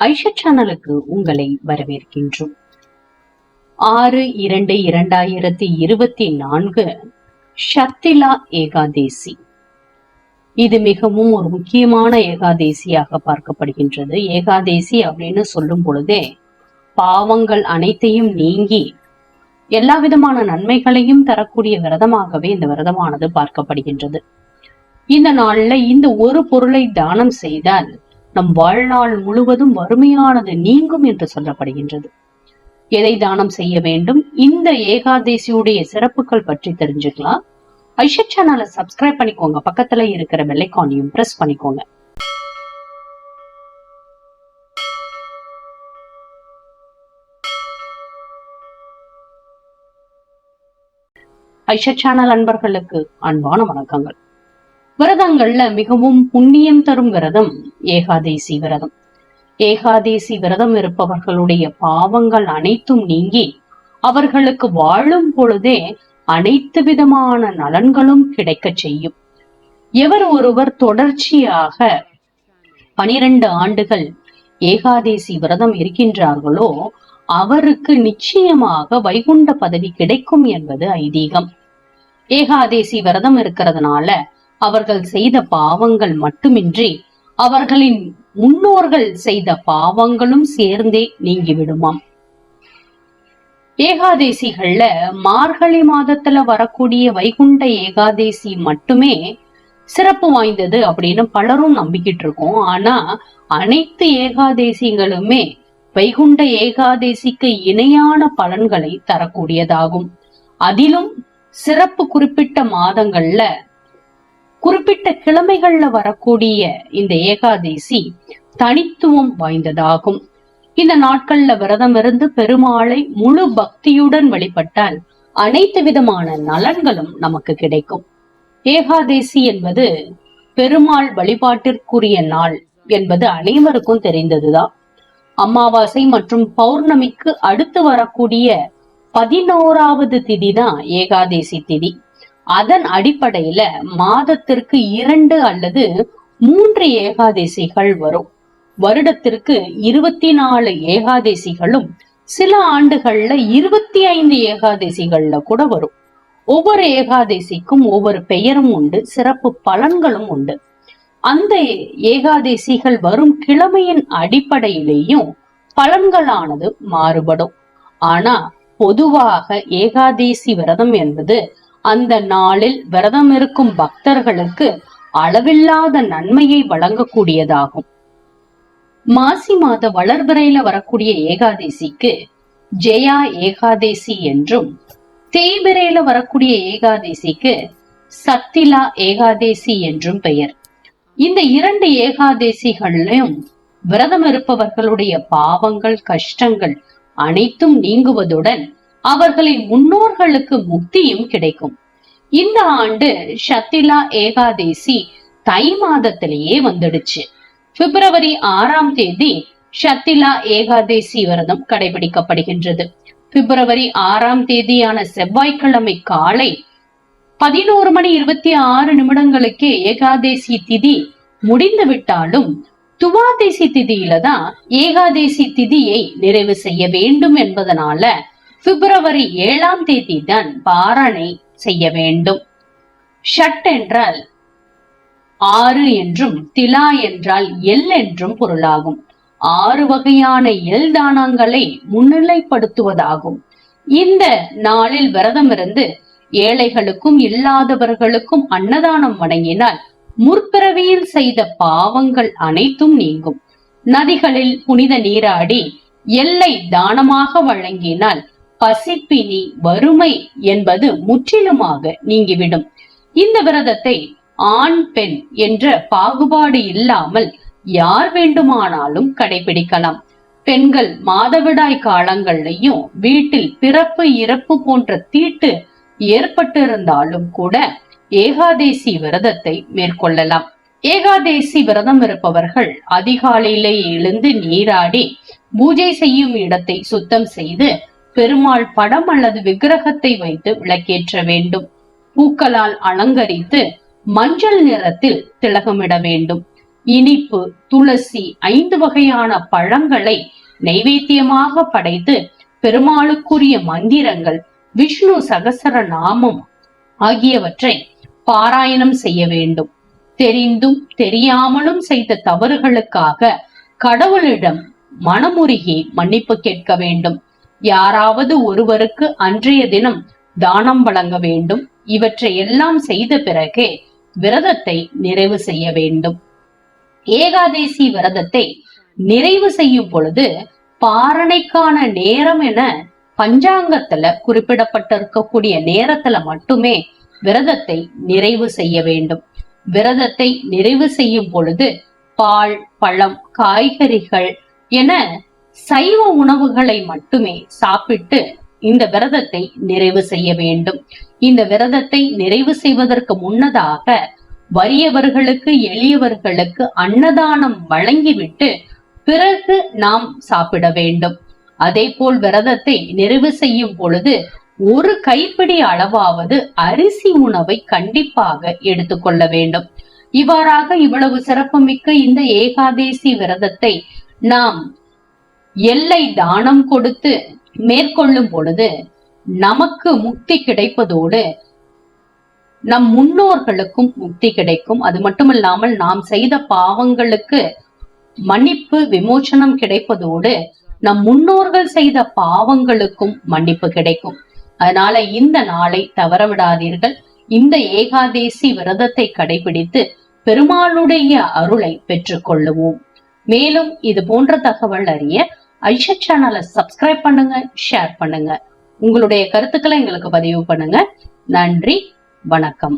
ஐஷா சேனலுக்கு உங்களை வரவேற்கின்றோம். ஆறு இரண்டு இரண்டாயிரத்தி இருபத்தி நான்கு ஷத்திலா ஏகாதேசி. இது மிகவும் ஒரு முக்கியமான ஏகாதேசியாக பார்க்கப்படுகின்றது. ஏகாதேசி அப்படின்னு சொல்லும் பொழுதே பாவங்கள் அனைத்தையும் நீங்கி எல்லா விதமான நன்மைகளையும் தரக்கூடிய விரதமாகவே இந்த விரதமானது பார்க்கப்படுகின்றது. இந்த நாள்ல இந்த ஒரு பொருளை தானம் செய்தால் நம் வாழ்நாள் முழுவதும் வறுமையானது நீங்கும் என்று சொல்லப்படுகின்றது. எதை தானம் செய்ய வேண்டும்? இந்த ஏகாதேசியுடைய சிறப்புகள் பற்றி தெரிஞ்சுக்கலாம். ஐஷா சேனலை சப்ஸ்கிரைப் பண்ணிக்கோங்க. பக்கத்துல இருக்கிற பெல்லைக்கானையும் பிரஸ் பண்ணிக்கோங்க. ஐஷா சேனல் அன்பர்களுக்கு அன்பான வணக்கங்கள். விரதங்கள்ல மிகவும் புண்ணியம் தரும் விரதம் ஏகாதேசி விரதம். ஏகாதேசி விரதம் இருப்பவர்களுடைய பாவங்கள் அனைத்தும் நீங்கி அவர்களுக்கு வாழும் பொழுதே அனைத்து விதமான நலன்களும் கிடைக்க செய்யும். எவர் ஒருவர் தொடர்ச்சியாக பனிரெண்டு ஆண்டுகள் ஏகாதேசி விரதம் இருக்கின்றார்களோ அவருக்கு நிச்சயமாக வைகுண்ட பதவி கிடைக்கும் என்பது ஐதீகம். ஏகாதேசி விரதம் இருக்கிறதுனால அவர்கள் செய்த பாவங்கள் மட்டுமின்றி அவர்களின் முன்னோர்கள் செய்த பாவங்களும் சேர்ந்தே நீங்கிவிடுமாம். ஏகாதேசிகள்ல மார்கழி மாதத்துல வரக்கூடிய வைகுண்ட ஏகாதேசி மட்டுமே சிறப்பு வாய்ந்தது அப்படின்னு பலரும் நம்பிக்கிட்டு இருக்கோம் ஆனா அனைத்து ஏகாதேசிகளுமே வைகுண்ட ஏகாதேசிக்கு இணையான பலன்களை தரக்கூடியதாகும். அதிலும் சிறப்பு குறிப்பிட்ட மாதங்கள்ல குறிப்பிட்ட கிழமைகள்ல வரக்கூடிய இந்த ஏகாதேசி தனித்துவம் வாய்ந்ததாகும். இந்த நாட்கள்ல விரதம் இருந்து பெருமாளை முழு பக்தியுடன் வழிபட்டால் அனைத்து விதமான நலன்களும் நமக்கு கிடைக்கும். ஏகாதேசி என்பது பெருமாள் வழிபாட்டிற்குரிய நாள் என்பது அனைவருக்கும் தெரிந்ததுதான் அமாவாசை மற்றும் பௌர்ணமிக்கு அடுத்து வரக்கூடிய பதினோராவது திதி தான் ஏகாதேசி திதி. அதன் அடிப்படையில மாதத்திற்கு இரண்டு அல்லது மூன்று ஏகாதேசிகள் வரும். வருடத்திற்கு இருபத்தி நாலு ஏகாதேசிகளும் சில ஆண்டுகள்ல இருபத்தி ஐந்து ஏகாதேசிகள்ல கூட வரும். ஒவ்வொரு ஏகாதேசிக்கும் ஒவ்வொரு பெயரும் உண்டு சிறப்பு பலன்களும் உண்டு. அந்த ஏகாதேசிகள் வரும் கிழமையின் அடிப்படையிலேயும் பலன்களானது மாறுபடும். ஆனா பொதுவாக ஏகாதேசி விரதம் என்பது அந்த நாளில் விரதம் இருக்கும் பக்தர்களுக்கு அளவில்லாத நன்மையை வழங்கக்கூடியதாகும். மாசி மாத வளர்பிறையில வரக்கூடிய ஏகாதேசிக்கு ஜெயா ஏகாதேசி என்றும் தேய்பிரையில வரக்கூடிய ஏகாதேசிக்கு சத்திலா ஏகாதேசி என்றும் பெயர். இந்த இரண்டு ஏகாதேசிகளையும் விரதம் இருப்பவர்களுடைய பாவங்கள் கஷ்டங்கள் அனைத்தும் நீங்குவதுடன் அவர்களின் முன்னோர்களுக்கு முக்தியும் கிடைக்கும். இந்த ஆண்டு சத்திலா ஏகாதேசி தை மாதத்திலேயே வந்துடுச்சு. பிப்ரவரி ஆறாம் தேதி சத்திலா ஏகாதேசி விரதம் கடைபிடிக்கப்படுகின்றது. பிப்ரவரி ஆறாம் தேதியான செவ்வாய்க்கிழமை காலை பதினோரு மணி இருபத்தி ஆறு நிமிடங்களுக்கே ஏகாதேசி திதி முடிந்து விட்டாலும் துவாதேசி திதியில தான் ஏகாதேசி திதியை நிறைவு செய்ய வேண்டும் என்பதனால பிப்ரவரி ஏழாம் தேதி தான் பாரணை செய்ய வேண்டும். ஷட் என்றால் ஆறு என்றும் திலா என்றால் எல் என்றும் பொருளாகும். ஆறு வகையான எல் தானங்களை முன்னிலைப்படுத்துவதாகும். இந்த நாளில் விரதம் இருந்து ஏழைகளுக்கும் இல்லாதவர்களுக்கும் அன்னதானம் வழங்கினால் முற்பிறவியில் செய்த பாவங்கள் அனைத்தும் நீங்கும். நதிகளில் புனித நீராடி எல்லை தானமாக வழங்கினால் பசிப்பினி வறுமை என்பது முற்றிலுமாக நீங்கிவிடும். இந்த விரதத்தை ஆண் பெண் என்ற பாகுபாடு இல்லாமல் யார் வேண்டுமானாலும் கடைபிடிக்கலாம். பெண்கள் மாதவிடாய் காலங்கள்லையும் வீட்டில் பிறப்பு இறப்பு போன்ற தீட்டு ஏற்பட்டிருந்தாலும் கூட ஏகாதேசி விரதத்தை மேற்கொள்ளலாம். ஏகாதேசி விரதம் இருப்பவர்கள் அதிகாலையிலே எழுந்து நீராடி பூஜை செய்யும் இடத்தை சுத்தம் செய்து பெருமாள் படம் அல்லது விக்கிரகத்தை வைத்து விளக்கேற்ற வேண்டும். பூக்களால் அலங்கரித்து மஞ்சள் நிறத்தில் திலகமிட வேண்டும். இனிப்பு துளசி ஐந்து வகையான பழங்களை நைவேத்தியமாக படைத்து பெருமாளுக்குரிய மந்திரங்கள் விஷ்ணு சகசர நாமம் ஆகியவற்றை பாராயணம் செய்ய வேண்டும். தெரிந்தும் தெரியாமலும் செய்த தவறுகளுக்காக கடவுளிடம் மனமுருகி மன்னிப்பு கேட்க வேண்டும். யாராவது ஒருவருக்கு அன்றைய தினம் தானம் வழங்க வேண்டும். இவற்றை எல்லாம் செய்த பிறகே விரதத்தை நிறைவு செய்ய வேண்டும். ஏகாதேசி விரதத்தை நிறைவு செய்யும் பொழுது பாரணைக்கான நேரம் என பஞ்சாங்கத்துல குறிப்பிடப்பட்டிருக்கக்கூடிய நேரத்துல மட்டுமே விரதத்தை நிறைவு செய்ய வேண்டும். விரதத்தை நிறைவு செய்யும் பொழுது பால் பழம் காய்கறிகள் என சைவ உணவுகளை மட்டுமே சாப்பிட்டு இந்த விரதத்தை நிறைவு செய்ய வேண்டும். இந்த விரதத்தை நிறைவு செய்வதற்கு முன்னதாக வறியவர்களுக்கு எளியவர்களுக்கு அன்னதானம் வழங்கிவிட்டு பிறகு நாம் சாப்பிட வேண்டும். அதே போல் விரதத்தை நிறைவு செய்யும் பொழுது ஒரு கைப்பிடி அளவாவது அரிசி உணவை கண்டிப்பாக எடுத்துக்கொள்ள வேண்டும். இவ்வாறாக இவ்வளவு சிறப்புமிக்க இந்த ஏகாதேசி விரதத்தை நாம் எல்லை தானம் கொடுத்து மேற்கொள்ளும் பொழுது நமக்கு முக்தி கிடைப்பதோடு நம் முன்னோர்களுக்கும் முக்தி கிடைக்கும். அது மட்டுமல்லாமல் நாம் செய்த பாவங்களுக்கு மன்னிப்பு விமோச்சனம் கிடைப்பதோடு நம் முன்னோர்கள் செய்த பாவங்களுக்கும் மன்னிப்பு கிடைக்கும். அதனால இந்த நாளை தவறவிடாதீர்கள். இந்த ஏகாதேசி விரதத்தை கடைபிடித்து பெருமாளுடைய அருளை பெற்றுக் கொள்ளுவோம் மேலும் இது போன்ற தகவல் அறிய ஐஷா சேனலை சப்ஸ்கிரைப் பண்ணுங்க ஷேர் பண்ணுங்க. உங்களுடைய கருத்துக்களை எங்களுக்கு பதிவு பண்ணுங்க. நன்றி வணக்கம்.